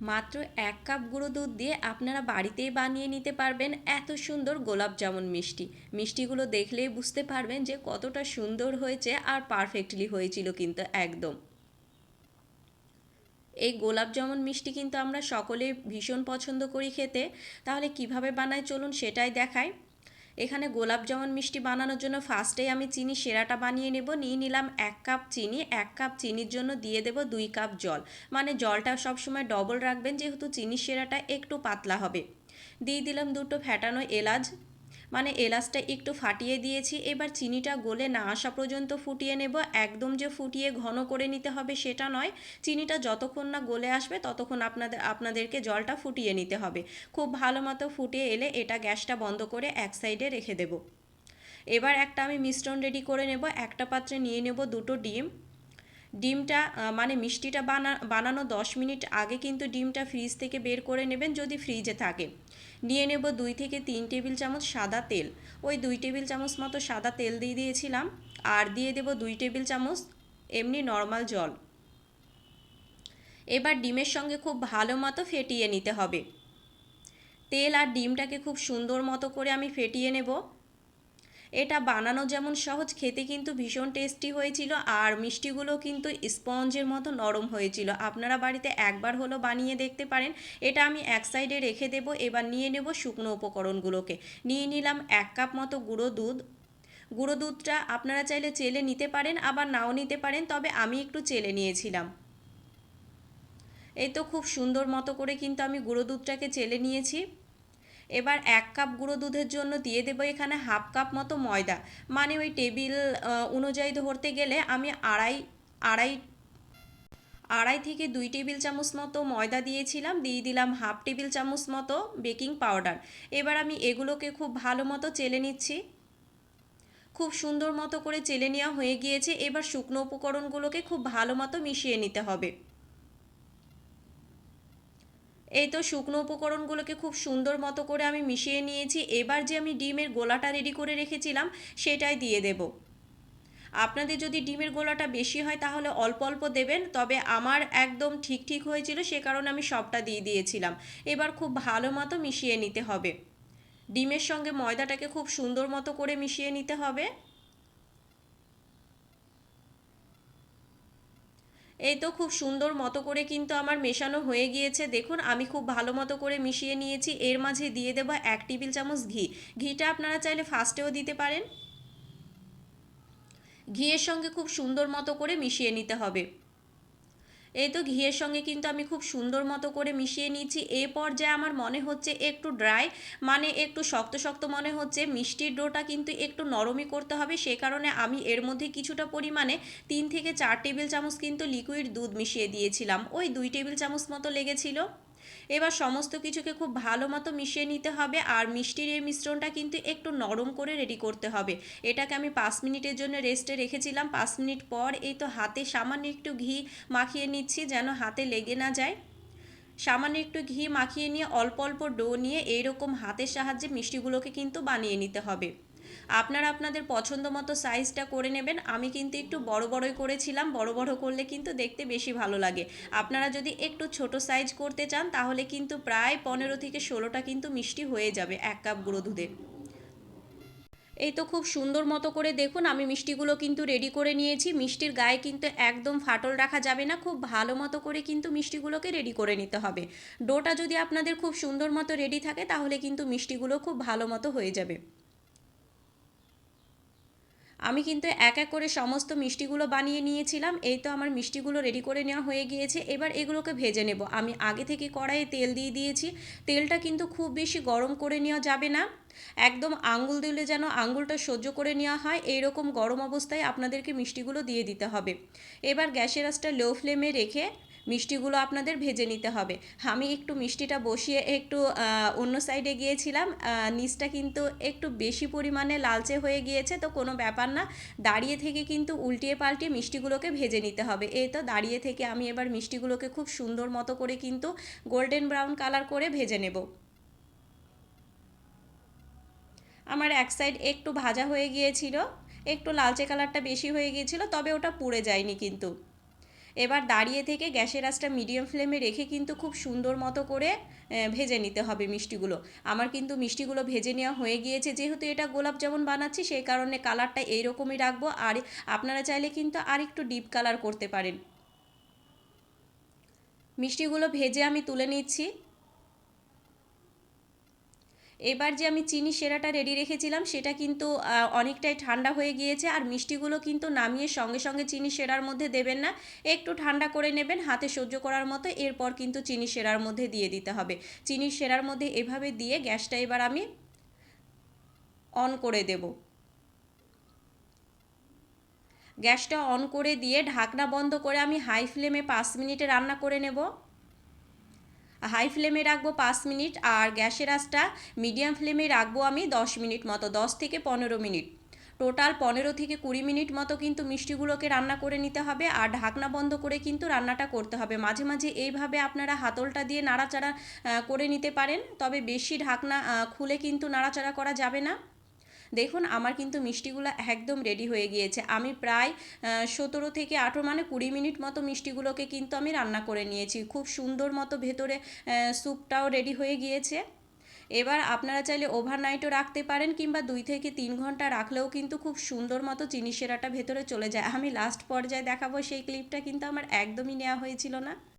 মাত্র এক কাপ গুঁড়ো দুধ দিয়ে আপনারা বাড়িতেই বানিয়ে নিতে পারবেন এত সুন্দর গোলাপ জামুন মিষ্টি। মিষ্টিগুলো দেখলেই বুঝতে পারবেন যে কতটা সুন্দর হয়েছে আর পারফেক্টলি হয়েছিল কিন্তু একদম। এই গোলাপ জামুন মিষ্টি কিন্তু আমরা সকলে ভীষণ পছন্দ করি খেতে। তাহলে কীভাবে বানাই চলুন সেটাই দেখাই। এখানে গোলাপ জামুন মিষ্টি বানানোর জন্য ফার্স্টে আমি চিনি সেরাটা বানিয়ে নেব। নিয়ে নিলাম এক কাপ চিনি। এক কাপ চিনির জন্য দিয়ে দেব দুই কাপ জল। মানে জলটা সবসময় ডবল রাখবেন, যেহেতু চিনি সেরাটা একটু পাতলা হবে। দিয়ে দিলাম দুটো ফ্যাটানো এলাচ। মানে এলাচটা একটু ফাটিয়ে দিয়েছি, এবার চিনিটা গলে না আসা পর্যন্ত ফুটিয়ে নেব। একদম যে ফুটিয়ে ঘন করে নিতে হবে সেটা নয়, চিনিটা যতক্ষণ না গলে আসবে ততক্ষণ আপনাদের, আপনাদেরকে জলটা ফুটিয়ে নিতে হবে। খুব ভালো মতো ফুটিয়ে এলে এটা গ্যাসটা বন্ধ করে এক সাইডে রেখে দেব। এবার একটা আমি মিশ্রণ রেডি করে নেব, একটা পাত্রে নিয়ে নেব দুটো ডিম। ডিমটা মানে মিষ্টিটা বানা, বানানো দশ মিনিট আগে কিন্তু ডিমটা ফ্রিজ থেকে বের করে নেবেন যদি ফ্রিজে থাকে। নিয়ে নেব দুই থেকে তিন টেবিল চামচ সাদা তেল। ওই দুই টেবিল চামচ মতো সাদা তেল দিয়ে দিয়েছিলাম। আর দিয়ে দেব দুই টেবিল চামচ এমনি নর্মাল জল। এবার ডিমের সঙ্গে খুব ভালো মতো ফেটিয়ে নিতে হবে। তেল আর ডিমটাকে খুব সুন্দর মতো করে আমি ফেটিয়ে নেব। এটা বানানো যেমন সহজ, খেতে কিন্তু ভীষণ টেস্টি হয়েছিল আর মিষ্টিগুলো কিন্তু স্পঞ্জের মতো নরম হয়েছিল। আপনারা বাড়িতে একবার হলো বানিয়ে দেখতে পারেন। এটা আমি এক সাইডে রেখে দেব, এবার নিয়ে নেব শুকনো উপকরণগুলোকে। নিয়ে নিলাম এক কাপ মতো গুঁড়ো দুধ। গুঁড়ো দুধটা আপনারা চাইলে চেলে নিতে পারেন, আবার নাও নিতে পারেন, তবে আমি একটু চেলে নিয়েছিলাম। এই তো খুব সুন্দর মতো করে কিন্তু আমি গুঁড়ো দুধটাকে চেলে নিয়েছি। এবার এক কাপ গুঁড়ো দুধের জন্য দিয়ে দেবো এখানে হাফ কাপ মতো ময়দা। মানে ওই টেবিল অনুযায়ী ধরতে গেলে আমি আড়াই আড়াই আড়াই থেকে দুই টেবিল চামচ মতো ময়দা দিয়েছিলাম, দিয়ে দিলাম হাফ টেবিল চামচ মতো বেকিং পাউডার। এবার আমি এগুলোকে খুব ভালো মতো চেলে নিচ্ছি। খুব সুন্দর মতো করে চেলে নেওয়া হয়ে গিয়েছে। এবার শুকনো উপকরণগুলোকে খুব ভালো মতো মিশিয়ে নিতে হবে। এই তো শুকনো উপকরণগুলোকে খুব সুন্দর মতো করে আমি মিশিয়ে নিয়েছি। এবার যে আমি ডিমের গোলাটা রেডি করে রেখেছিলাম, সেটাই দিয়ে দেব। আপনাদের যদি ডিমের গোলাটা বেশি হয়, তাহলে অল্প অল্প দেবেন, তবে আমার একদম ঠিক ঠিক হয়েছিল, সে কারণে আমি সবটা দিয়ে দিয়েছিলাম। এবার খুব ভালো মতো মিশিয়ে নিতে হবে। ডিমের সঙ্গে ময়দাটাকে খুব সুন্দর মতো করে মিশিয়ে নিতে হবে। এই তো খুব সুন্দর মতো করে কিন্তু আমার মেশানো হয়ে গিয়েছে। দেখুন, আমি খুব ভালো মতো করে মিশিয়ে নিয়েছি। এর মাঝে দিয়ে দেবো এক টেবিল চামচ ঘি। ঘিটা আপনারা চাইলে ফার্স্টেও দিতে পারেন। ঘিয়ের সঙ্গে খুব সুন্দর মতো করে মিশিয়ে নিতে হবে। এই তো ঘিয়ের সঙ্গে কিন্তু আমি খুব সুন্দর মতো করে মিশিয়ে নিয়েছি। এ পর্যায়ে আমার মনে হচ্ছে একটু ড্রাই মানে একটু শক্ত শক্ত মনে হচ্ছে। মিষ্টির ডোটা কিন্তু একটু নরমই করতে হবে, সে কারণে আমি এর মধ্যে কিছুটা পরিমাণে তিন থেকে চার টেবিল চামচ কিন্তু লিকুইড দুধ মিশিয়ে দিয়েছিলাম। ওই দুই টেবিল চামচ মতো লেগেছিল। এবার সমস্ত কিছুকে খুব ভালো মতো মিশিয়ে নিতে হবে আর মিষ্টির এই মিশ্রণটা কিন্তু একটু নরম করে রেডি করতে হবে। এটাকে আমি পাঁচ মিনিটের জন্য রেস্টে রেখেছিলাম। পাঁচ মিনিট পর এই তো হাতে সামান্য একটু ঘি মাখিয়ে নিচ্ছি যেন হাতে লেগে না যায়। সামান্য একটু ঘি মাখিয়ে নিয়ে অল্প অল্প ডো নিয়ে এইরকম হাতের সাহায্যে মিষ্টিগুলোকে কিন্তু বানিয়ে নিতে হবে। আপনারা আপনাদের পছন্দ মতো সাইজটা করে নেবেন। আমি কিন্তু একটু বড় বড়ই করেছিলাম, বড় বড় করলে কিন্তু দেখতে বেশি ভালো লাগে। আপনারা যদি একটু ছোট সাইজ করতে চান, তাহলে কিন্তু প্রায় পনেরো থেকে ষোলোটা কিন্তু মিষ্টি হয়ে যাবে এক কাপ গুঁড়ো দুধে। এই তো খুব সুন্দর মতো করে দেখুন, আমি মিষ্টিগুলো কিন্তু রেডি করে নিয়েছি। মিষ্টির গায়ে কিন্তু একদম ফাটল রাখা যাবে না, খুব ভালো মতো করে কিন্তু মিষ্টিগুলোকে রেডি করে নিতে হবে। ডোটা যদি আপনাদের খুব সুন্দর মতো রেডি থাকে, তাহলে কিন্তু মিষ্টিগুলো খুব ভালো মতো হয়ে যাবে। আমি কিন্তু এক এক করে সমস্ত মিষ্টিগুলো বানিয়ে নিয়েছিলাম। এই তো আমার মিষ্টিগুলো রেডি করে নেওয়া হয়ে গিয়েছে। এবার এগুলোকে ভেজে নেব। আমি আগে থেকে কড়াইয়ে তেল দিয়ে দিয়েছি। তেলটা কিন্তু খুব বেশি গরম করে নেওয়া যাবে না। একদম আঙ্গুল দিলে যেন আঙ্গুলটা সহ্য করে নেওয়া হয় এই রকম গরম অবস্থায় আপনাদেরকে মিষ্টিগুলো দিয়ে দিতে হবে। এবার গ্যাসের আঁচটা লো ফ্লেমে রেখে মিষ্টিগুলো আপনাদের ভেজে নিতে হবে। আমি একটু মিষ্টিটা বসিয়ে একটু অন্য সাইডে গিয়েছিলাম নিচটা কিন্তু একটু বেশি পরিমাণে লালচে হয়ে গিয়েছে, তো কোনো ব্যাপার না। দাঁড়িয়ে থেকে কিন্তু উল্টিয়ে পাল্টিয়ে মিষ্টিগুলোকে ভেজে নিতে হবে। এই তো দাঁড়িয়ে থেকে আমি এবার মিষ্টিগুলোকে খুব সুন্দর মতো করে কিন্তু গোল্ডেন ব্রাউন কালার করে ভেজে নেব। আমার এক সাইড একটু ভাজা হয়ে গিয়েছিল, একটু লালচে কালারটা বেশি হয়ে গিয়েছিল, তবে ওটা পুড়ে যায়নি কিন্তু। এবার দাঁড়িয়ে থেকে গ্যাসের আঁচটা মিডিয়াম ফ্লেমে রেখে কিন্তু খুব সুন্দর মতো করে ভেজে নিতে হবে মিষ্টিগুলো। আমার কিন্তু মিষ্টিগুলো ভেজে নেওয়া হয়ে গিয়েছে। যেহেতু এটা গোলাপ যেমন বানাচ্ছি, সেই কারণে কালারটা এইরকমই রাখব। আর আপনারা চাইলে কিন্তু আর একটু ডিপ কালার করতে পারেন। মিষ্টিগুলো ভেজে আমি তুলে নিচ্ছি। এবার যে আমি চিনি সেরাটা রেডি রেখেছিলাম, সেটা কিন্তু অনেকটাই ঠান্ডা হয়ে গিয়েছে আর মিষ্টিগুলো কিন্তু নামিয়ে সঙ্গে সঙ্গে চিনি সেরার মধ্যে দেবেন না। একটু ঠান্ডা করে নেবেন, হাতে সহ্য করার মতো, এরপর কিন্তু চিনি সেরার মধ্যে দিয়ে দিতে হবে। চিনি সেরার মধ্যে এভাবে দিয়ে গ্যাসটা এবার আমি অন করে দেব। গ্যাসটা অন করে দিয়ে ঢাকনা বন্ধ করে আমি হাই ফ্লেমে পাঁচ মিনিটে রান্না করে নেব। হাই ফ্লেমে রাখব পাঁচ মিনিট আর গ্যাসের আঁচটা মিডিয়াম ফ্লেমে রাখব আমি দশ মিনিট মতো, দশ থেকে পনেরো মিনিট। টোটাল পনেরো থেকে কুড়ি মিনিট মতো কিন্তু মিষ্টিগুলোকে রান্না করে নিতে হবে আর ঢাকনা বন্ধ করে কিন্তু রান্নাটা করতে হবে। মাঝে মাঝে এইভাবে আপনারা হাতলটা দিয়ে নাড়াচাড়া করে নিতে পারেন, তবে বেশি ঢাকনা খুলে কিন্তু নাড়াচাড়া করা যাবে না। দেখুন, আমার কিন্তু মিষ্টিগুলো একদম রেডি হয়ে গিয়েছে। আমি প্রায় সতেরো থেকে আঠেরো মানে কুড়ি মিনিট মতো মিষ্টিগুলোকে কিন্তু আমি রান্না করে নিয়েছি। খুব সুন্দর মতো ভেতরে স্যুপটাও রেডি হয়ে গিয়েছে। এবার আপনারা চাইলে ওভারনাইটও রাখতে পারেন, কিংবা দুই থেকে তিন ঘণ্টা রাখলেও কিন্তু খুব সুন্দর মতো চিনি সেরাটা ভেতরে চলে যায়। আমি লাস্ট পর্যায়ে দেখাবো সেই ক্লিপটা কিন্তু আমার একদমই নেওয়া হয়েছিল না।